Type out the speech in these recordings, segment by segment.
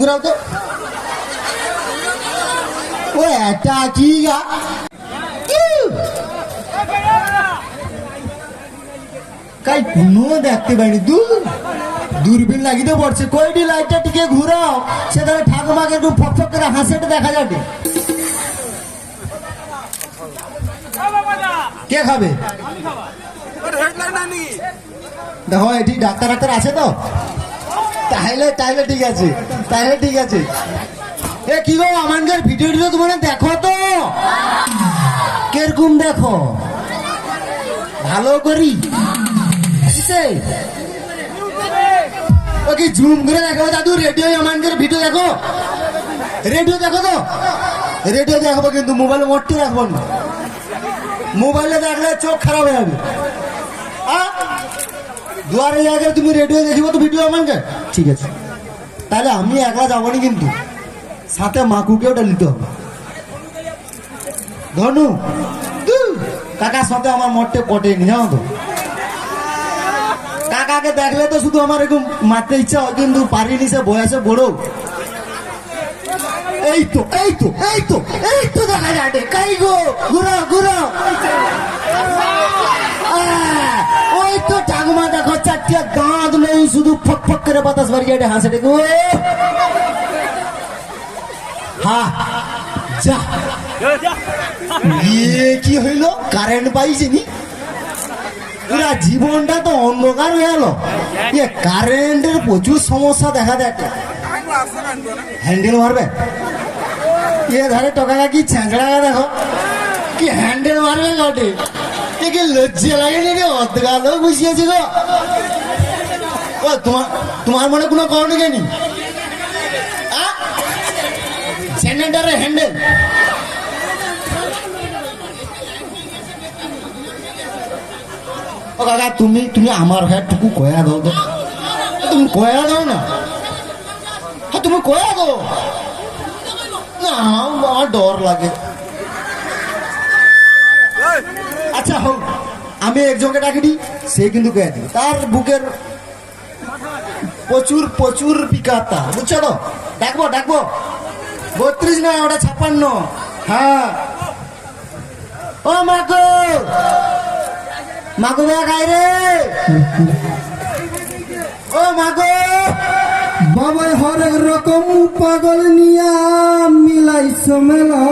ঘোরাও তো ও এটা কি গা? কাই কোনো দেখতে পাইনি। দূর দূরবীন লাগিতে পড়ছে। কয়টি লাইটটা টিকে ঘুরাও? সেখানে ঠাকুমাকে একটু ফক ফক করে হাসিটা দেখা যাবে। কে খাবে? দেখো এটি ডাক্তার ডাক্তার আছে তো? তাহলে তাহলে ঠিক আছে, তাহলে ঠিক আছে। এ কি গো আমাদের টিডিও তোমরা দেখো তো? কীরকম দেখো? ভালো করি? কিসে? ও কি জুম করে দেখো? দাদু রেডিও আমাদের ভিডিও দেখো। রেডিও দেখো তো? রেডিও দেখব কিন্তু মোবাইলে মোটটি রাখব না। মোবাইলে দেখলে চোখ খারাপ হয়ে যাবে? দুয়ারে আগে তুমি রেডিও দেখিব তো ভিডিও আমাকে। ঠিক আছে। তাহলে আমি একলা যাব না কিন্তু। সাথে মাকুকে ওটা নিতে হবে। ধনু কাকার সাথে আমার মঠে পটেনি জানো তো? কাকাকে দেখলে তো শুধু আমার এরকম মারতে ইচ্ছা হয় কিন্তু পারিনি সে বয়সে বড়। এই তো এই তো এই তো এই তো দেখা যাবে। কাই গো? ঘুরো ঘুরো আহ, ওই তো ঠাকুমা চারটিয়া দাঁত নেই, শুধু ফক ফক করে বাতাস বাড়িয়ে এটা হাসে দেখো। হ্যাঁ যা। ইয়ে কি হইল? কারেন্ট পাইছে নি? পুরা জীবনটা তো অন্ধকার হয়ে গেল। ইয়ে কারেন্টের প্রচুর সমস্যা দেখা দেয় হ্যান্ডেল মারবে? ইয়ে ধারে টকাটা কি ছ্যাঁচড়া দেখো। কি হ্যান্ডেল মারবে ঘটে এ কি লজ্জা লাগে নি রে অর্ধকালও বসিয়েছে গো। তোমার তোমার মনে কোনো কারণে কেনি জেনারেটারের হ্যান্ডেল ও কাকা, তুমি তুমি আমার হ্যাটটুকু কয়া দাও তো। তুমি কয়া দাও না। হ্যাঁ তুমি কয়া দাও। না, আমার ডর লাগে। আচ্ছা হোক আমি একজনকে ডাকি দিই সে কিন্তু কয়া দিই তার বুকের প্রচুর প্রচুর পিকাতা বুঝছ তো? ডাকবো ডাকবো। বত্রিশ নয় ওটা ছাপ্পান্ন। হ্যাঁ। ও মাকো মাকো ভাই খাই রে। ও মাকো বাবা হরেক রকম পাগল নিয়া মিলাইছ মেলা।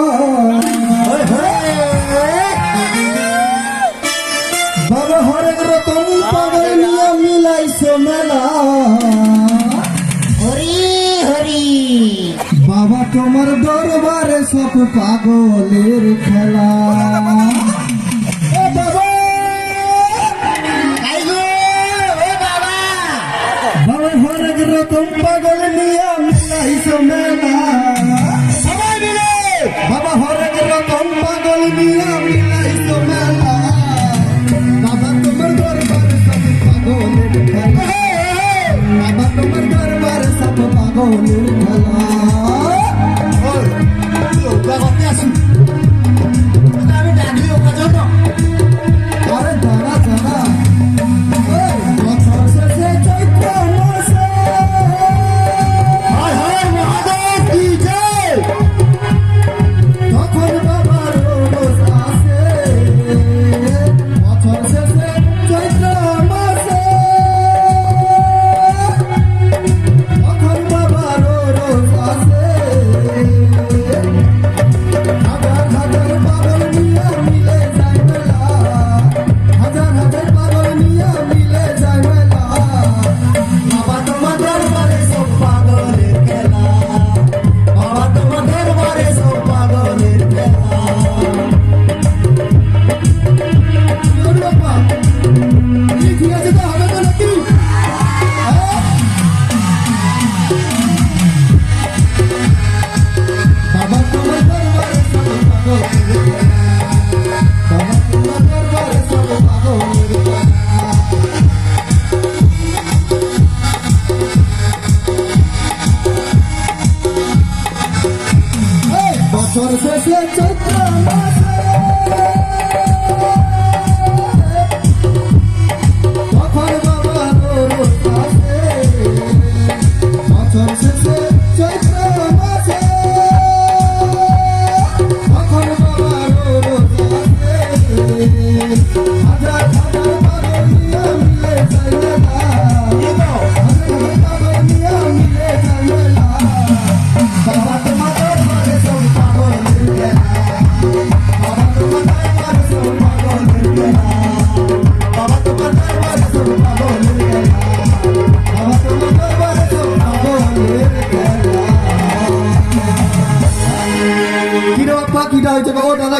নিয়া মিলাইছ মেলা। হরি হরি। বাবা তোমার দরবারে সব পাগলের খেলা। বাবা হরেক রকম পাগল নিয়া মিলাইছ মেলা।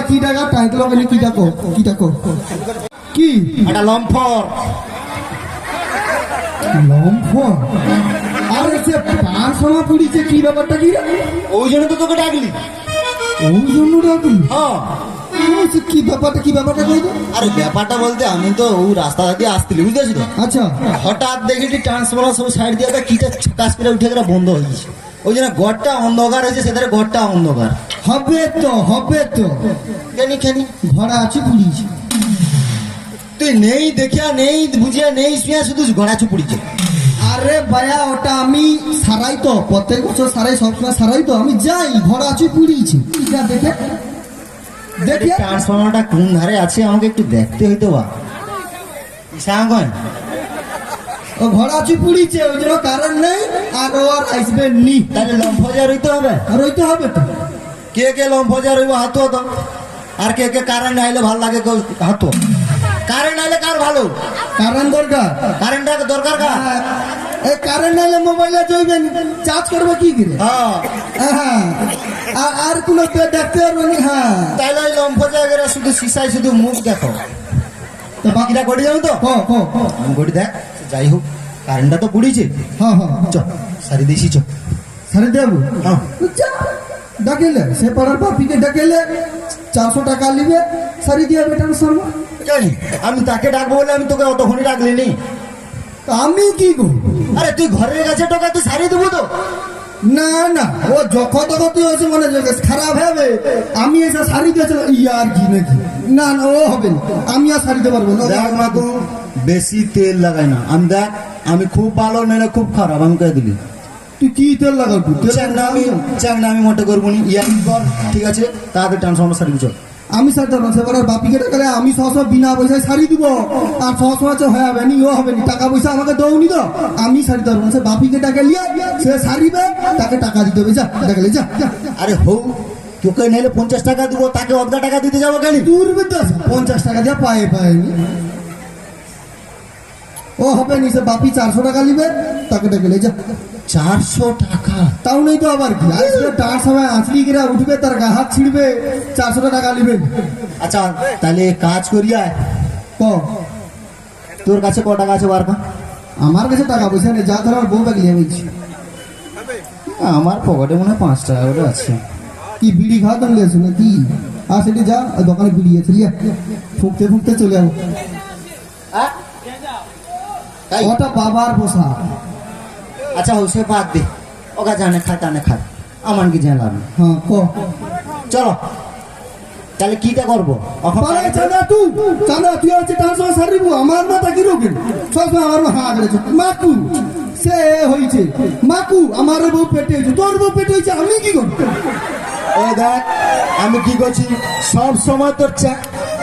কি টাকা? টাইটেল হবে কি ডাকো কি ডাকো কি? একটা লম্ফর। লম্ফ আরে সে পাঁচ সময় পুড়িছে কি ব্যাপারটা কি? ওই জন্য তো তোকে ডাকলি। ওই জন্য ডাকলি? হ্যাঁ। ও, কি ব্যাপারটা কি ব্যাপারটা কই আরে ব্যাপারটা বলতে আমি তো ওই রাস্তা দিয়ে আসছিলি বুঝতেছি তো? আচ্ছা। হঠাৎ দেখলি ট্রান্সফর্মার সব সাইড দিয়ে কিটা কাজ করে উঠে গেলে বন্ধ হয়ে গেছে। ওই জন্য ঘরটা অন্ধকার হয়েছে সেটারে ঘরটা অন্ধকার। হবে তো হবে তো। কেনি কেনি? ঘোড়া আছে পুড়িয়েছে তুই নেই দেখিয়া নেই বুঝিয়া নেই শুয়া শুধু গড়া চুপুড়িছে আরে ভাইয়া ওটা আমি সারাই তো প্রত্যেক বছর সারাই সবসময় সারাই তো আমি যাই ঘোড়া আছে পুড়িয়েছি যা দেখে দেখে। ট্রান্সফর্মারটা কোন ধারে আছে আমাকে একটু দেখতে হইতো বা। ইসাঙ্গন ও ঘোড়া আছে পুড়িয়েছে ওই জন্য কারণ নেই আর ও আর আসবে নি। তাহলে লম্ফজা রইতে হবে। আর ওইটা হবে তো। কে কে লম্ফজা রইব হাত তো? আর কে কে কারেন্ট আইলে ভালো লাগে হাত কারেন্ট আইলে কার ভালো? কারেন্ট দরকার। কারেন্টটা দরকার কার? এই কারেন্ট নাইলে মোবাইলে চলবে চার্জ করবে কি করে? হ্যাঁ। হ্যাঁ। আর কোনো দেখতে পারবে না হ্যাঁ। তাইলে ওই লম্ফজা গেলে শুধু সিসাই শুধু মুখ দেখো। তো বাকি বাকিটা করে যাব তো? হ হ হ। আমি করে দেখ যাই হোক কারেন্টটা তো পুড়িছে হ্যাঁ হ্যাঁ চ সারি দিছি চ। সারে দেবো? হ্যাঁ ডাকিলে সে পাড়ার বাপিকে ডাকিলে চারশো টাকা নিবে সারি দিয়ে বেটার সঙ্গে জানি আমি তাকে ডাকবো বলে আমি তোকে অতক্ষণই ডাকলি নি তা আমি কি করব আরে তুই ঘরের কাছে টোকা তুই সারিয়ে দেবো তো। না না ও যখন তখন তুই হচ্ছে মানে খারাপ হবে। আমি এসে শাড়ি দিয়েছিলাম ইয়ার কি নাকি? না না ও হবে না। আমি আর দিতে পারব না। দেখ মাকু বেশি তেল লাগাই না। আমি দেখ আমি খুব ভালো নইলে খুব খারাপ আমি কে দিলি। তুই কি তেল লাগাবি আমি আমি মোটে করব নি। কর ঠিক আছে তাড়াতাড়ি ট্রান্সফর্মার সারি চল। আমি শাড়ি দেবো সে বলার বাপিকে ডাকালে আমি সবসময় বিনা পয়সায় শাড়ি দিব। আর সবসময় হয়ে হবে নি ও হবে নি টাকা পয়সা আমাকে দৌনি তো। আমি শাড়ি দেবো সে বাপিকে ডাকে লিয়ে সে শাড়িবে তাকে টাকা দিতে হবে যা যা আরে হৌ তোকে নাইলে পঞ্চাশ টাকা দিব তাকে অর্ধা টাকা দিতে যাব কেন? দূর পঞ্চাশ টাকা দিয়ে পায়ে পায়নি ও হবে নি সে বাপি চারশো টাকা নিবে তাকে ডেকে যা। চারশো টাকা? তাও নেই তো আবার কি? আজকে তার সময় আঁচড়ি গিরা উঠবে তার গা হাত ছিঁড়বে চারশো টাকা নিবে। আচ্ছা তাহলে কাজ করিয়া ক? তোর কাছে ক টাকা আছে বার কর। আমার কাছে টাকা পয়সা নেই যা ধর আমার বউ ব্যাগ নিয়ে বলছি আমার পকেটে মনে হয় পাঁচ টাকা করে আছে। কি বিড়ি খাওয়া তো নিয়েছো না কি আর সেটি যা দোকানে বিড়ি আছে ফুকতে ফুকতে চলে যাব। তাই? ওটা বাবার পোষা আচ্ছা সে বাদ দে। ওকা জানে খায় তানে খায় আমার কি জানলাম হ্যাঁ চলো। তাহলে কিটা করব? চাঁদা তুই। চাঁদা তুই হচ্ছে তার সঙ্গে সারিব। আমার মাথা কি রোগেন সবসময় আমার হাঁ মা মাকু সে হয়েছে মাকু আমার বউ পেটে হয়েছে তোর বউ পেটে হয়েছে আমি কি করব? ও দেখ আমি কি করছি? সব সময় তোর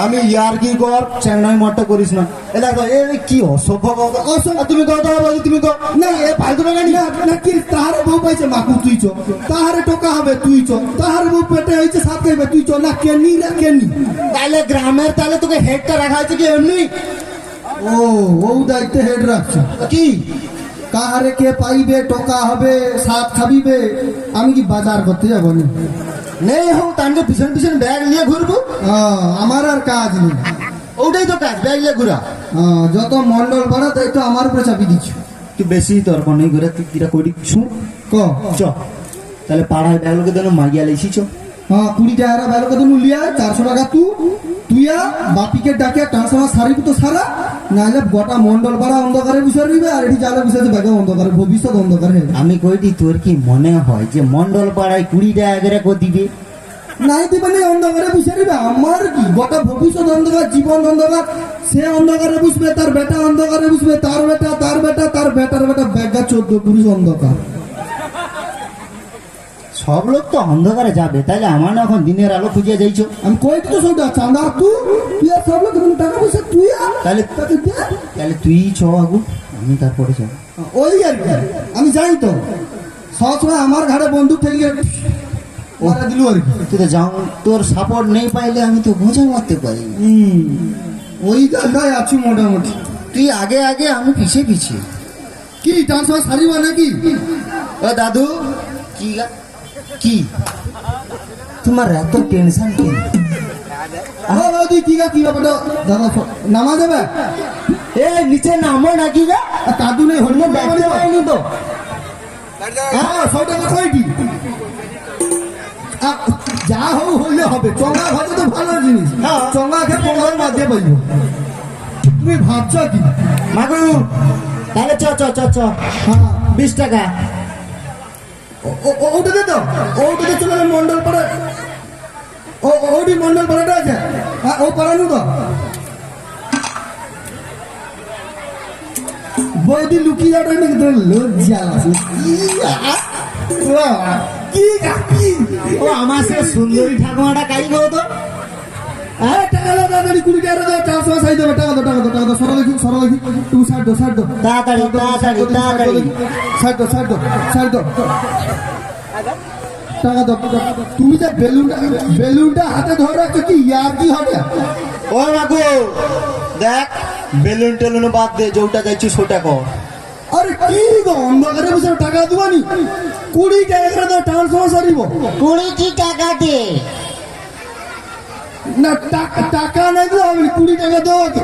আমি ইয়ার কি কর চেন্নাই মটটা করিস না। এ দেখো এ কি অসভ্য। অসভ্য। তুমি কথা বলি তুমি তো না এ ফালতু টাকা না। না কি? তাহারে বউ পাইছে মাকু তুই চ। তাহারে টোকা হবে তুই চ। তাহারে বউ পেটে হয়েছে সাথে হবে তুই চ। না কেনি না কেনি। তাহলে গ্রামের তাহলে তোকে হেডটা রাখা হয়েছে কি এমনি? ও ও দায়িত্বে হেড রাখছে। কি? কাহারে কে পাইবে টোকা হবে সাত খাবিবে আমি কি বাজার করতে যাব না? নেই হোক তাকে পিছন পিছন ব্যাগ নিয়ে ঘুরবো। আহ, আমার আর কাজ নেই। ওটাই তো কাজ ব্যাগ নিয়ে ঘুরা। যত মন্ডল ভাড়া তাই তো আমার উপরে চাপি দিচ্ছ। তুই বেশি তোর নেই ঘুরে তুই কিরা করি ছু ক? চ। তাহলে পাড়ায় ব্যাগ লোকে দেন মাগিয়া লেছি চ হ্যাঁ কুড়ি টাকা বেলা কত মূল্যা চারশো টাকা তু। তুইয়া বাপিকে ডাকে ট্রান্সফার সারিবি তো সারা নাহলে গোটা মন্ডল পাড়া অন্ধকারে বসে রইবে আর এটি জালে বসে ব্যাগে অন্ধকারে ভবিষ্যৎ অন্ধকারে। আমি কইটি তোর কি মনে হয় যে মন্ডল পাড়ায় কুড়ি টাকা করে কো দিবে? নাই দিবে না অন্ধকারে বসে রইবে আমার কি? গোটা ভবিষ্যৎ অন্ধকার জীবন অন্ধকার সে অন্ধকারে বুঝবে তার বেটা অন্ধকারে বুঝবে তার বেটা তার বেটা তার বেটার বেটা ব্যাগা চোদ্দ পুরুষ অন্ধকার। সব লোক তো অন্ধকারে যাবে তাহলে আমার না এখন দিনের আলো খুঁজিয়া যাইছো? আমি কই তো সৌদা চাঁদা তুই তুই আর সব লোক টাকা পয়সা তুই তাহলে- তাহলে তুই চ আগু আমি তারপরে যাব। ওই আর কি আমি জানি তো। সবসময় আমার ঘাড়ে বন্দুক ঠেলিয়ে মারা দিল আর কি। তুই তো যাও তোর সাপোর্ট নেই পাইলে আমি তো বোঝা মারতে পারি ওই জায়গায় আছি মোটামুটি। তুই আগে আগে আমি পিছিয়ে পিছিয়ে। কি ট্রান্সফার সারিবা নাকি? ও দাদু কি গা- কি? তোমার এত টেনশন বৌদি কি গা কি ব্যাপারটা দাদা নামা দেবে এ নিচে নামো নাকি গা? কাদু নেই হরিণ দেখতে পাইনি তো। হ্যাঁ ছয় টাকা কয়টি যা হোক হইলে হবে। চঙ্গা ভাজা তো ভালো জিনিস। হ্যাঁ। চঙ্গা খেয়ে পাইব তুমি ভাবছ কি? মাগু তাহলে চ চ চ চ। হ্যাঁ। বিশ টাকা। ওটাতে তো। ওটাতে চলে মন্ডল পাড়া। ও ওটি মন্ডল পাড়াটা আছে। ও পাড়ানো তো। বৌদি লুকিয়ে যাওয়াটা নাকি তোর লজ্জা? আছে কি ও, আমার সে সুন্দরী ঠাকুমাটা কাই গো তো আরে টাকা দাও তাড়াতাড়ি কুড়ি টাকা দাও দেবে টাকা দাও টাকা দাও টাকা দাও সরা দেখি সরা দেখি তুমি দাও ষাট দাও। তাড়াতাড়ি, তাড়াতাড়ি, তাড়াতাড়ি। ষাট দাও ষাট দাও ষাট দাও। টাকা দাও তুমি যে বেলুনটা বেলুনটা হাতে ধরে রাখছো কি ইয়ার কি হবে? ও মাগু দেখ বেলুন টেলুন বাদ দে যোটা যাইছি সোটা কর। আরে কি গো অন্ধকারে বসে টাকা দিবানি কুড়ি টাকা করে ট্রান্সফার সারিব কুড়িটি টাকা দে। না টাকা দিও আমি কুড়ি টাকা দাও আগে।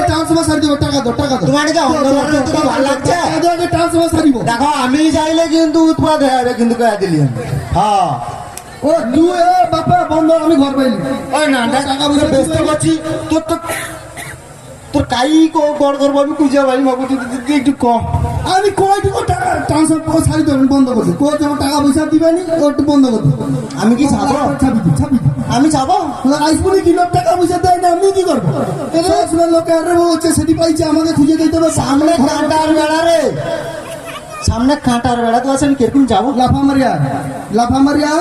ট্রান্সফার সারি দেবো টাকা দাও টাকা দাও তোমার কি অন্ধকারে তোকে ভালো লাগছে? আগে ট্রান্সফার সারিব দেখো আমি চাইলে কিন্তু উৎপাদ যাবে কিন্তু কয়া দিলি হ্যাঁ। ও তুই এ বাপা বন্ধ আমি ঘর পাইলি না টাকা পয়সা ব্যস্ত করছি। তোর তো তোর কাই কর করব আমি খুঁজে পাই মাগু তুই তুই- তুই একটু কম আমি কয়টুকু টাকা? ট্রান্সফার সারি দেবো বন্ধ করছি। কই যখন টাকা পয়সা দিবানি একটু বন্ধ করতে আমি কি যাব ছাপি দি ছাপি আমি যাব আইসপুরি কি লোক টাকা পয়সা দেয় না আমি কি করব? সবসময় লোকে আরে হচ্ছে সেটি পাইছে আমাকে খুঁজে দিতে হবে। সামনে কাঁটার বেড়া রে। সামনে কাঁটার বেড়া তো আছে আমি কীরকম যাব? লাফা মারিয়া লাফা মারিয়া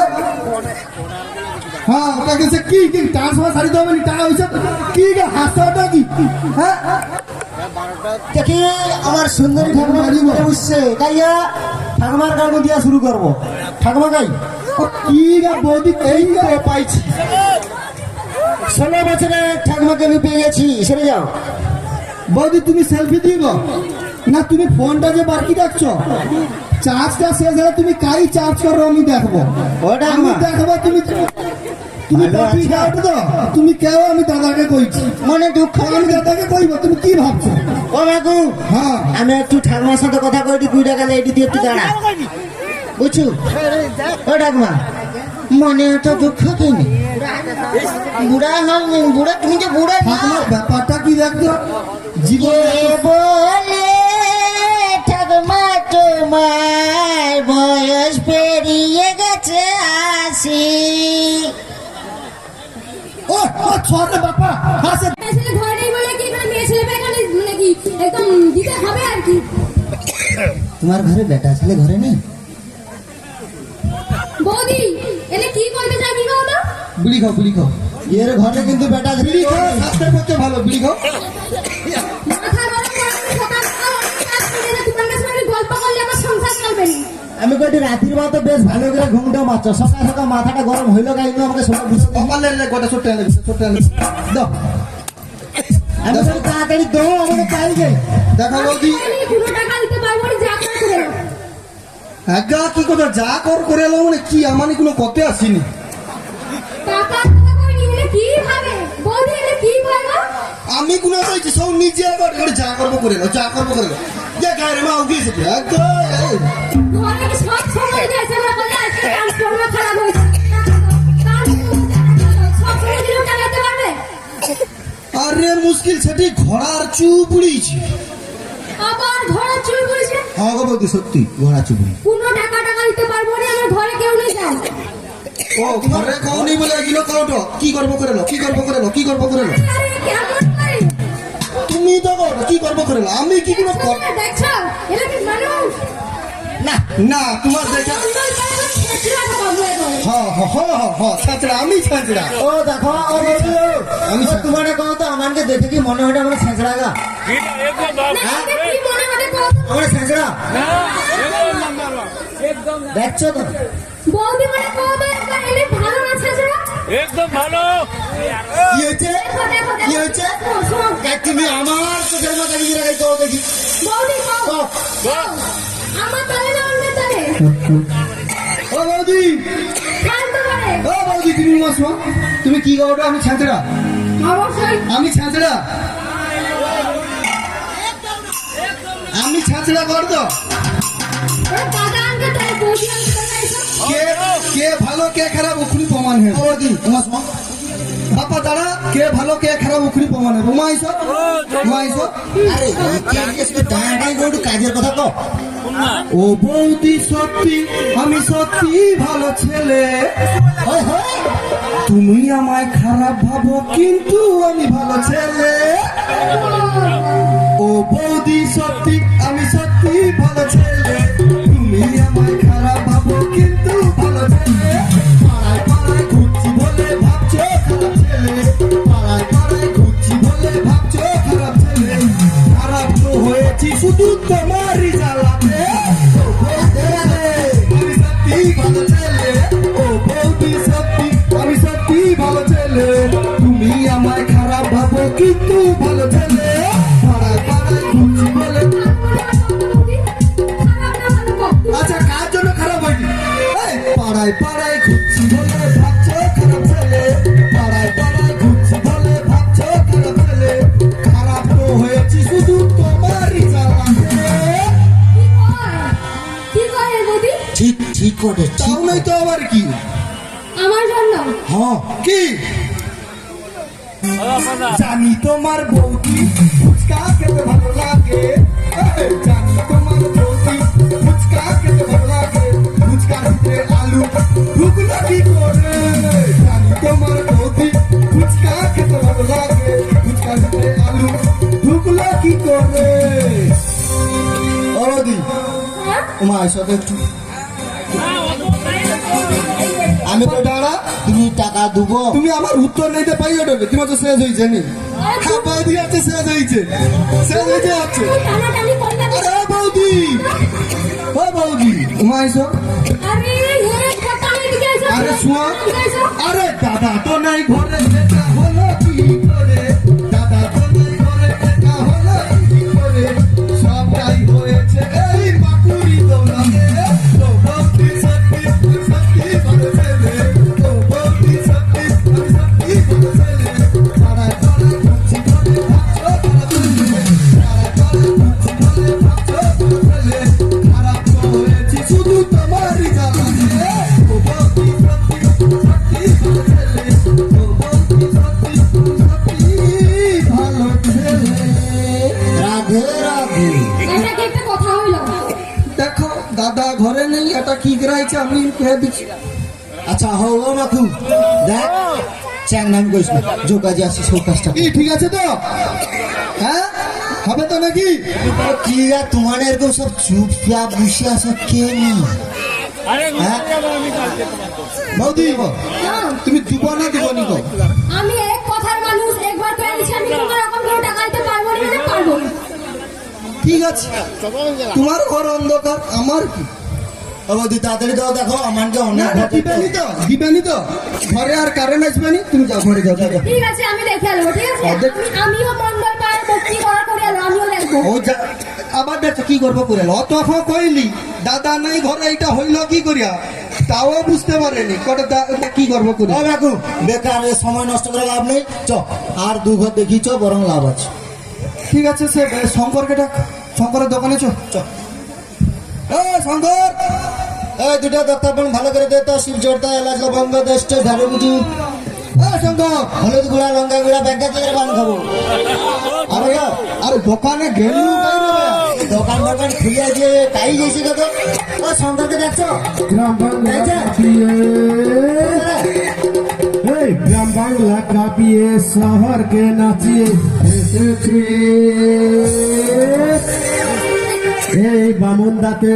হ্যাঁ ওটাকে সে কি কি ট্রান্সফার সারি দেবে নি টাকা পয়সা কি গে হাসটা কি হ্যাঁ? দেখি আমার সুন্দরী ঠাকুমা বুঝছে কাইয়া ঠাকুমার গান দিয়া শুরু করব। ঠাকুমা গাই। কি গে বৌদি এই পাইছি। ষোলো বছরে ঠাকুমাকে আমি পেয়ে গেছি সেরে যাও। বৌদি তুমি সেলফি দিব না তুমি ফোনটা যে বাকি রাখছো? চার্জটা শেষ হলে তুমি কাই চার্জ করো আমি দেখব। ওটা আমি দেখব তুমি তুমি? খাও তো? তুমি কেউ আমি দাদাকে কইছি। মনে দুঃখ আমি দাদাকে কইব তুমি কি ভাবছ? ও মাকু হ্যাঁ। আমি একটু ঠাকুমার সাথে কথা কইটি টাকা দিয়ে এটি একটু দাঁড়া। বুঝছ? ও ঠাকুমা মনে তো দুঃখ কিনি বুড়া হল বুড়া তুমি যে বুড়া ঠাকুমার ব্যাপারটা কি দেখছ? জীবন বলে তোমার বয়স পেরিয়ে গেছে আসি ও ও ছোট বাপা হাসে। মেয়ে ছেলে ঘরে নেই বলে কি মানে মেয়ে ছেলে এখানে মানে কি একদম দিতে হবে আর কি? তোমার ঘরে বেটা ছেলে ঘরে নেই? বৌদি এলে কি করতে চাই কি তো বিড়ি খাও বিড়ি খাও। এর ঘরে কিন্তু বেটা বিড়ি খাও স্বাস্থ্যের পক্ষে ভালো বিড়ি খাও। আমি কইটি রাত্রির বেলা তো বেশ ভালো করে ঘুমটা মারছ। সকাল সকাল মাথাটা গরম হইল গাইলো আমাকে সকাল বুঝতে কপালে গোটা ছোট আনলে ছোট আনলে দাও। আমি বলি তাড়াতাড়ি দো আমাকে পাই যাই দেখা বৌদি। আমি পুরো টাকা দিতে পারব না যা করে নাও। একা কি কথা যা কর করে এলো মানে কি? আমার কোনো কতে আসিনি। টাকা কথা কই নি এলে কি ভাবে বৌদি এলে কি বলব আমি কোনো চাইছি সব নিজে যা করব করে এলো যা করব করে যে গায়ের মা উঠিয়েছে একদম ঘরে কি সব সময় গেছে আমরা বলে আজকে ট্রান্সফর্মার খারাপ হয়েছে আরে মুশকিল, সেটি ঘোড়ার চুপ উড়িয়েছি আবার ঘরে চুল হ্যাঁ গো বৌদি, সত্যি ঘোড়া চুপ কোনো টাকা টাকা দিতে পারব না আমার ঘরে কেউ নেই যাও ও, ঘরে খাও নেই বলে খাও তো কি করব করে এলো কি করব করে এলো কি করব করে করে তুমি তো কি করব করে? আমি কি কোনো দেখছ? এটা কি মানুষ? না না তোমার দেখা। হ্যাঁ হ্যাঁ হ্যাঁ হ্যাঁ হ্যাঁ ছাঁচড়া আমি ছাঁচড়া। ও দেখো আমি তোমার কও তো আমাকে দেখে কি মনে হয় আমার ছেঁচড়া গা? করো? আমার ছেঁচড়া? দেখছ তো? বৌদি মনে একদম ভালো। কি হয়েছে। কি হয়েছে। তুমি আমার চোখের মাথা দিয়ে রাখাই তো দেখি? ও বৌদি। ও বৌদি তুমি উমা তুমি কি গাওটা আমি ছাঁচড়া আমি ছাঁচড়া আমি ছাঁচড়া কর তো ওরা দাদা আনকে তাই বৌদি আনকে তাই এসব কে কে ভালো কে খারাপ ওখানে প্রমাণ হয় তোমার সঙ্গ বাপা দাঁড়া। কে ভালো কে খারাপ ওখানে প্রমাণ হয় উমা আইসো আরে করে কাজের কথা তো ও বৌদি সত্যি আমি সত্যি ভালো ছেলে। তুমি আমায় খারাপ ভাবো কিন্তু আমি ভালো ছেলে। ও বৌদি সত্যি আমি সত্যি ভালো ছেলে। করে ঠিক নয় তো আবার কি? আমার জন্য? হ্যাঁ কি? জানি তোমার বৌদি ফুচকা খেতে ভালো লাগে। জানি তোমার বৌদি ফুচকা খেতে ভালো লাগে। ফুচকার ভিতরে আলু ঢুকলো কি করে। জানি তোমার বৌদি ফুচকা খেতে ভালো লাগে। ফুচকার ভিতরে আলু ঢুকলো কি করে। ও বৌদি হ্যাঁ? তোমার সাথে একটু আমি তো দাঁড়া। তুমি টাকা দেবো। তুমি আমার উত্তর নিতে পাই ওটা তোমার তো শেষ হয়েছে নি? হ্যাঁ বৌদি আছে শেষ হয়েছে শেষ হয়েছে আছে। আরে বৌদি! ও বৌদি! উমা আরে শোয়া। আরে দাদা তো কি করাইছে আমি কয়ে দিচ্ছি আচ্ছা হো ও মাকু দেখ চ্যাং নাম কইস না। যে কাজে আসি সব কাজটা কি ঠিক আছে তো? হ্যাঁ? হবে তো নাকি? কি রে তোমার এরকম সব চুপচাপ বসে আছে কে নি? হ্যাঁ? বৌদি তুমি দিব না দিব নি আমি এক কথার মানুষ একবার করে দিছি আমি কোনো রকম করে টাকা দিতে পারব না মানে পারব না। ঠিক আছে। তোমার ঘর অন্ধকার আমার কি? ও তাড়াতাড়ি দাও দেখো আমাকে না অনেক না, দিবেনি তো দিবেনি তো ঘরে আর কারেন্ট আসবে নি তুমি যাও ঘরে যাও। ঠিক আছে আমি দেখে আলবো ঠিক আছে? আমিও মন্ডল পাড়ার ভক্তি করার করে আলো আমিও দেখব। ও যা আবার দেখো কি করব করে অত কইলি দাদা নাই ঘরে এটা হইল কি করিয়া? তাও বুঝতে পারেনি। কটা কি করব করে? কাকু বেকার সময় নষ্ট করে লাভ নেই। চ আর দু ঘর দেখি চ বরং লাভ আছে। ঠিক আছে সে শঙ্করকে ডাক। শঙ্করের দোকানে চ চ। শঙ্কর! এই দুটো ডাক্তার বোন ভালো করে দে তো শিব জোরদা এলাচ লবঙ্গ দেষ্ট ঝাড়ু বুঝু এ শঙ্কর হলুদ গুঁড়া লঙ্কা গুঁড়া ব্যাংকা থেকে বান খাব? আরে আরে দোকানে গেলু? দোকান দোকান খুলে দিয়ে তাই গেছি কত ও সন্তানকে দেখছ? গ্রাম বাংলা কাঁপিয়ে শহরকে নাচিয়ে এসেছে। এই বামুন দাতে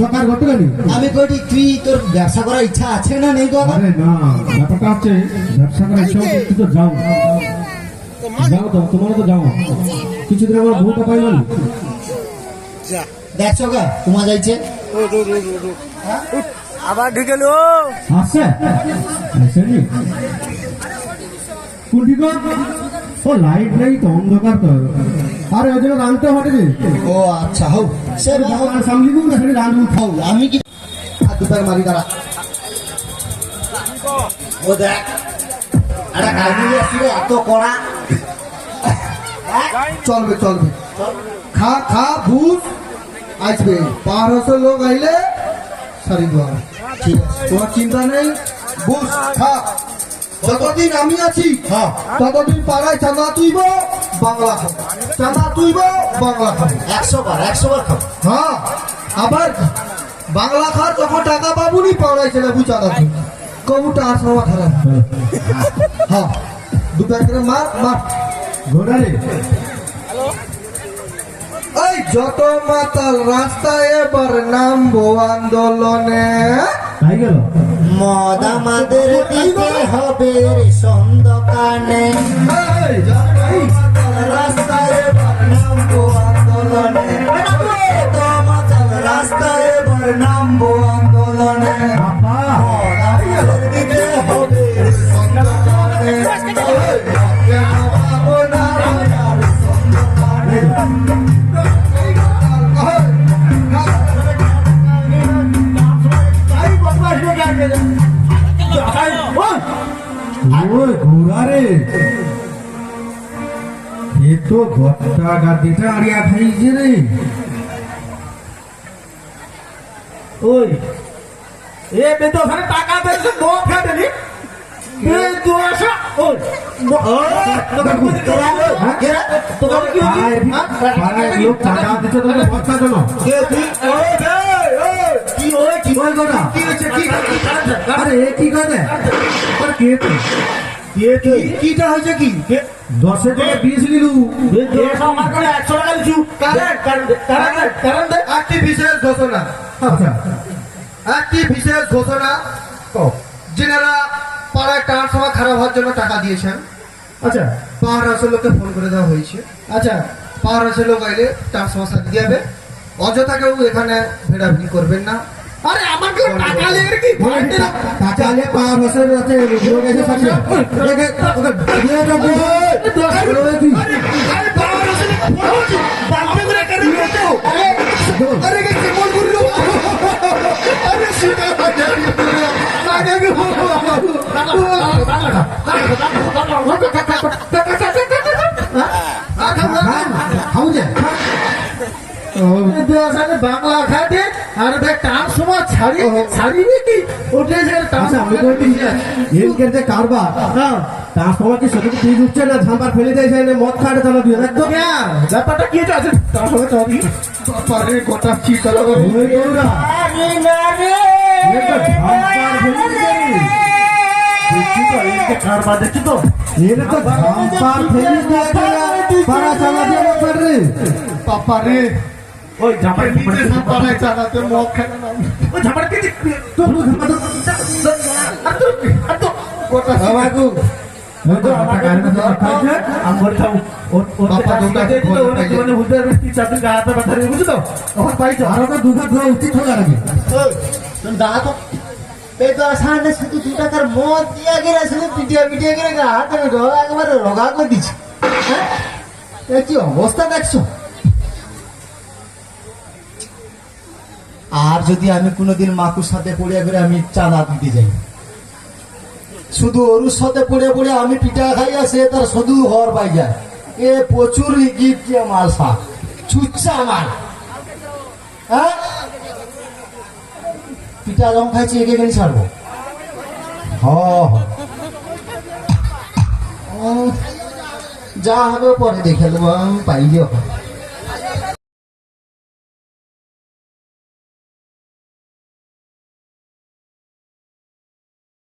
গেলি আমি কইটি তুই তোর ব্যবসা করার ইচ্ছা আছে না নেই কথা আরে না ব্যাপারটা হচ্ছে ব্যবসা করার ইচ্ছা তুই তো যাও। যাও তো তোমার তো যাও। কিছুদিন আমার বউটা পাইলাম দেখছ গা তোমার যাইছে? আসছে? আসেনি? কোনটি গো? ও লাইট নেই তো অন্ধকার তো। আরে ওই জন্য রাঁধতে হবে ও আচ্ছা হোক সে ভালো। সামনে দিব না সেটা রাঁধবো খাও। আমি কি দুপার মারি দাঁড়া। ও দেখ। একটা গাড়ি আসছিল এত কড়া। চলবে চলবে। খা খা বুঝ আসবে। বারোশো লোক আইলে। সারি দেওয়া ঠিক আছে। তোমার চিন্তা নেই? বুঝ খা। যতদিন আমি আছি হ্যাঁ। ততদিন পাড়ায় চাঁদা তুইব বাংলা খাব। চাঁদা তুইব বাংলা খাব। একশো বার একশো বার খাব। হ্যাঁ। আবার বাংলা খার যখন টাকা পাবুনি? পাড়ায় ছেলে বুঝা দাবি কবুটা আর সবার খারাপ হ্যাঁ। দু প্যাক করে মার মার। ঘোড়া রে এই যত মাতাল রাস্তায় এবার নামবো আন্দোলনে। গেল? মদ আমাদের দিতে হবে রেশন দোকানে রাস্তায় এবার নামবো আন্দোলনে। রাস্তায় এবার নামবো আন্দোলনে। দিতে হবে দোকানে ওই এ তো গত্তা গাদিটা আড়িয়া খাইছে রে। ওই এ বেতো ওখানে টাকা দিয়েছে নি? হ্যাঁ? লোক টাকা দিচ্ছে তোকে দেন কি ওই, কি ওই কি হয়েছে? কি কি কারণ? আরে এ কি করে আরে কে তো কে তুই? কিটা হয়েছে কি? দশে টাকা দিয়েছিলি লু আমার কাছে একশো টাকা দিছু। কারণ- কারণ দে, কারণ দে, কারণ দে। একটি বিশেষ ঘোষণা। আচ্ছা। একটি বিশেষ ঘোষণা। যিনারা পাড়ায় ট্রান্সফার খারাপ হওয়ার জন্য টাকা দিয়েছেন। আচ্ছা। পাহাড় হাউসের লোককে ফোন করে দেওয়া হয়েছে। আচ্ছা। পাহাড় লোক আইলে ট্রান্সফার সাথে যাবে অযথা কেউ এখানে ভেড়াভিড়ি করবেন না। আরে আমাকে টাকা লেগে কি না? টাকা নিয়ে পাঁচ বছর আছে লোক এসে সাথে ওকে ওকে দিয়ে দাও দোষা- ওকে তুই আরে রসুন ফোন হচ্ছে। বাপরে করে কেন দিয়েছ? আরে আরে কে কেমন করল আরে সেটা আগে আগে বাংলা খাটে আর ভাই টান সময় ছাড়ি ছাড়িবি কি? ওঠে যে টান আচ্ছা আমি তো এনকের যে কারবার। হ্যাঁ। তার সময় কি সেটা তুই উঠছে না? ঝাম্পার ফেলে দেয় না মদ খাটে কেন? ব্যাপারটা কি? আছে তার সঙ্গে চলি বাপারে গোটা কি চালা ওই গৌরা। এটা ঝাম্পার ফেলে দিছে দেখছি তো এদিকে কারবার দেখছি তো। এটা তো ঝাম্পার ফেলে দিয়ে পাড়া চালা দিয়ে মদ রে। বাপারে ওই জামাই নিজে পাড়ায় চালাতে মদ খায় না ওই জামাই কি তো তো হয়ে শুধু দু টাকার মদ দিয়া গেলে শুধু পিটিয়া পিটিয়া গেলে হাতে রগা একবারে রগা করে দিচ্ছে হ্যাঁ কি অবস্থা দেখছ আর যদি আমি কোনোদিন মাকুর সাথে পড়িয়া করে আমি চাঁদা দিতে যাই। শুধু ওরুর সাথে পড়ে পড়ে আমি পিঠা খাইয়া সে তার শুধু হর পাই যায়। এ প্রচুর গিফট মাল সা ছুচ্ছা আমার। হ্যাঁ? পিঠা রং খাইছি, একে কেন ছাড়বো। হ যা হবে পরে দেখে নেব আমি পাইলেও হবে